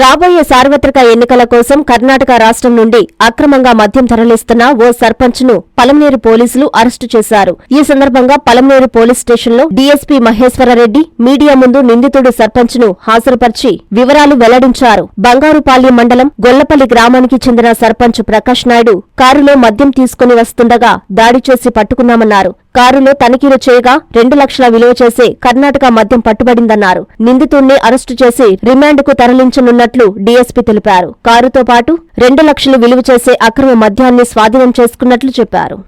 రాబోయే సార్వత్రిక ఎన్నికల కోసం కర్ణాటక రాష్ట్రం నుండి అక్రమంగా మద్యం తరలిస్తున్న ఓ సర్పంచ్ను పలమనేరు పోలీసులు అరెస్టు చేశారు. ఈ సందర్భంగా పలమనేరు పోలీస్ స్టేషన్లో డీఎస్పీ మహేశ్వరరెడ్డి మీడియా ముందు నిందితుడు సర్పంచ్ను హాజరుపరిచి వివరాలు వెల్లడించారు. బంగారుపాల్యం మండలం గొల్లపల్లి గ్రామానికి చెందిన సర్పంచ్ ప్రకాష్ నాయుడు కారులో మద్యం తీసుకుని వస్తుండగా దాడి చేసి పట్టుకున్నామన్నారు. కారులో తనిఖీలు చేయగా రెండు లక్షల విలువ చేసే కర్ణాటక మద్యం పట్టుబడిందన్నారు. నిందితుణ్ణి అరెస్టు చేసి రిమాండ్కు తరలించనున్నట్లు డీఎస్పీ తెలిపారు. కారుతో పాటు రెండు లక్షలు విలువ చేసే అక్రమ మద్యాన్ని స్వాధీనం చేసుకున్నట్లు చెప్పారు.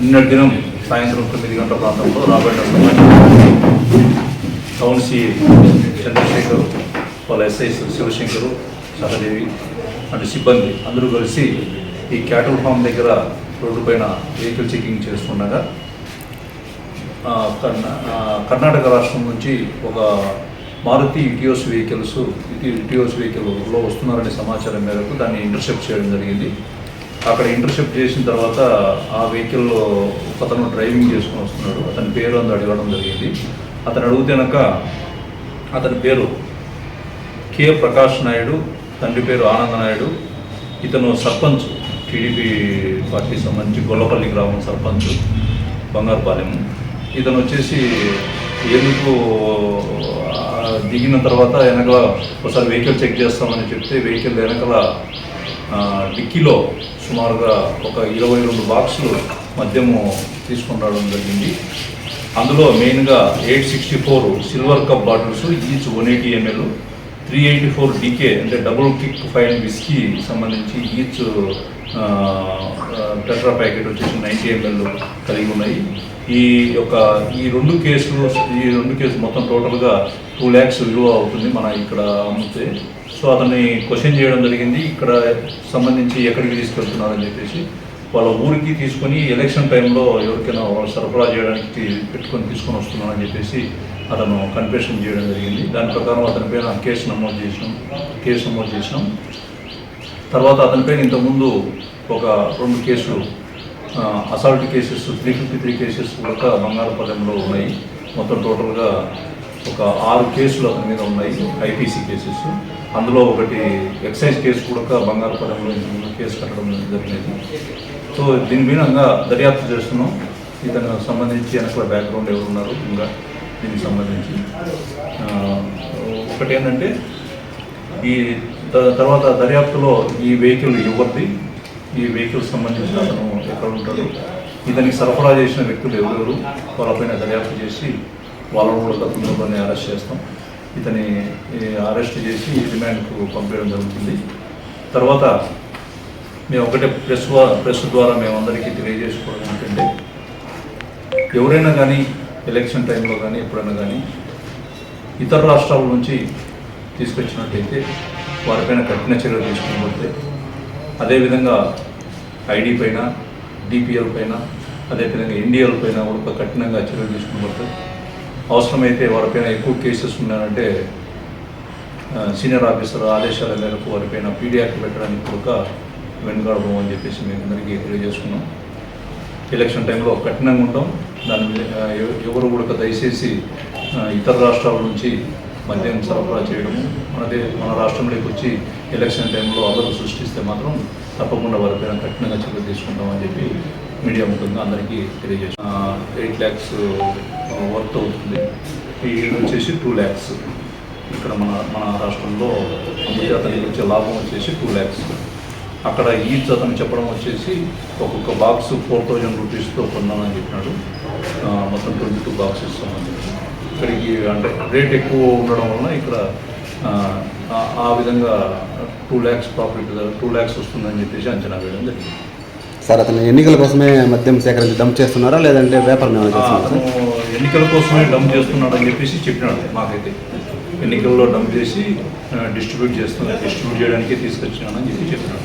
నిన్నటి దినం సాయంత్రం తొమ్మిది గంటల ప్రాంతంలో రాబడిన టౌన్ సిఐ చంద్రశేఖర్ వాళ్ళ ఎస్ఐ శివశంకరు సహదేవి అటు సిబ్బంది అందరూ కలిసి ఈ క్యాటల్ ఫామ్ దగ్గర రోడ్డు పైన వెహికల్ చెకింగ్ చేస్తుండగా కర్ణాటక రాష్ట్రం నుంచి ఒక మారుతి ఇటియోస్ వెహికల్స్ ఇటియోస్ వెహికల్లో వస్తున్నారనే సమాచారం మేరకు దాన్ని ఇంటర్సెప్ట్ చేయడం జరిగింది. అక్కడ ఇంటర్సెప్ట్ చేసిన తర్వాత ఆ వెహికల్లో అతను డ్రైవింగ్ చేసుకుని వస్తున్నాడు. అతని పేరు అందు అడగడం జరిగింది. అతను అడిగితేనక అతని పేరు కె ప్రకాష్ నాయుడు తండ్రి పేరు ఆనంద నాయుడు ఇతను సర్పంచ్ టీడీపీ పార్టీకి సంబంధించి గొల్లపల్లి గ్రామం సర్పంచ్ బంగారుపాలెం. ఇతను వచ్చేసి ఎందుకు దిగిన తర్వాత వెనకాల ఒకసారి వెహికల్ చెక్ చేస్తామని చెప్తే వెహికల్ వెనకాల డిక్కీలో సుమారుగా ఒక ఇరవై రెండు బాక్సులు మద్యము తీసుకొని రావడం జరిగింది. అందులో మెయిన్గా eight sixty four silver cup bottles each one eighty ML three eighty four DK అంటే డబుల్ కిక్ ఫైవ్ విస్కీ సంబంధించి ఈచ్ టెట్రా ప్యాకెట్ వచ్చేసి నైంటీ ఎంఎల్ కలిగి ఉన్నాయి. ఈ యొక్క ఈ రెండు కేసులు ఈ రెండు కేసులు మొత్తం టోటల్గా టూ ల్యాక్స్ విలువ అవుతుంది మన ఇక్కడ అమ్మితే. సో అతన్ని క్వశ్చన్ చేయడం జరిగింది. ఇక్కడ సంబంధించి ఎక్కడికి తీసుకెళ్తున్నారని చెప్పేసి వాళ్ళ ఊరికి తీసుకొని ఎలక్షన్ టైంలో ఎవరికైనా వాళ్ళు సరఫరా చేయడానికి పెట్టుకొని తీసుకొని వస్తున్నారని చెప్పేసి అతను కన్ఫెషన్ చేయడం జరిగింది. దాని ప్రకారం అతని పైన కేసు నమోదు చేసినాం. కేసు నమోదు చేసినాం. తర్వాత అతని పైన ఇంతకుముందు ఒక రెండు కేసులు assault cases three fifty three cases కూడా బంగారుపాలెంలో ఉన్నాయి. మొత్తం టోటల్గా ఒక ఆరు కేసులు అతని మీద ఉన్నాయి. ఐపీసీ కేసెస్ అందులో ఒకటి ఎక్సైజ్ కేసు కూడా బంగారుపాలెంలో కేసు కట్టడం జరిగింది సో దీని మీద దర్యాప్తు చేస్తున్నాం. ఇతను సంబంధించి వెనకాల బ్యాక్గ్రౌండ్ ఎవరున్నారు ఇంకా? దీనికి సంబంధించి. ఒకటి ఏంటంటే ఈ తర్వాత దర్యాప్తులో ఈ వెహికల్ ఎవరిది? ఈ వెహికల్ సంబంధించిన అతను ఎక్కడ ఉంటాడు? ఇతనికి సరఫరా చేసిన వ్యక్తులు ఎవరెవరు? వాళ్ళపైన దర్యాప్తు చేసి వాళ్ళను కూడా తప్పనిసరిగానే అరెస్ట్ చేస్తాం. ఇతని అరెస్ట్ చేసి రిమాండ్కు పంపించడం జరుగుతుంది. తర్వాత మేము ఒకటే ప్రెస్ ప్రెస్ ద్వారా మేము అందరికీ తెలియజేసుకోవడం ఏంటంటే ఎవరైనా కానీ ఎలక్షన్ టైంలో కానీ ఎప్పుడైనా కానీ ఇతర రాష్ట్రాల నుంచి తీసుకొచ్చినట్టయితే వారిపైన కఠిన చర్యలు తీసుకోకపోతే అదేవిధంగా ఐడి పైన డిపిఎల్ పైన అదేవిధంగా ఎన్డీఎల్ పైన కూడా కఠినంగా చర్యలు తీసుకోకపోతే అవసరమైతే వారిపైన ఎక్కువ కేసెస్ ఉన్నారంటే సీనియర్ ఆఫీసర్ ఆదేశాల మేరకు వారిపైన పీడియాకి పెట్టడానికి కూడా వెనుకాడబోం అని చెప్పేసి మేము అందరికీ తెలియజేసుకున్నాం. ఎలక్షన్ టైంలో కఠినంగా ఉంటాం. దాని మీద, ఎవరు కూడా దయచేసి ఇతర రాష్ట్రాల నుంచి మద్యం సరఫరా చేయడము మనదే మన రాష్ట్రంలోకి వచ్చి ఎలక్షన్ టైంలో అందరూ సృష్టిస్తే మాత్రం తప్పకుండా వారిపైన కఠినంగా చర్యలు తీసుకుంటామని చెప్పి మీడియా ముఖ్యంగా అందరికీ తెలియజేస్తాం ఎయిట్ ల్యాక్స్ వర్త్ అవుతుంది. ఈ వచ్చేసి టూ ల్యాక్స్. ఇక్కడ మన మన రాష్ట్రంలో అమ్మితే వచ్చే లాభం వచ్చేసి టూ ల్యాక్స్. అక్కడ ఈచ్ అతను చెప్పడం వచ్చేసి ఒక్కొక్క బాక్స్ ఫోర్ థౌజండ్ రూపీస్తో కొన్నానని చెప్పినాడు. మొత్తం ట్వంటీ టూ అని చెప్పి ఇక్కడికి అంటే రేట్ ఎక్కువ ఉండడం వలన ఇక్కడ ఆ, విధంగా two lakhs profit two lakhs వస్తుందని చెప్పేసి అంచనా వేయడం జరిగింది. సార్ అతను ఎన్నికల కోసమే మద్యం సేకరించి డంప్ చేస్తున్నారా? లేదంటే వ్యాపారం ఎన్నికల కోసమే డంప్ చేస్తున్నాడు అని చెప్పేసి చెప్పినాడు మాకైతే. ఎన్నికల్లో డంప్ చేసి డిస్ట్రిబ్యూట్ చేస్తున్నా డిస్ట్రిబ్యూట్ చేయడానికే తీసుకొచ్చినానని చెప్పి చెప్పినాడు.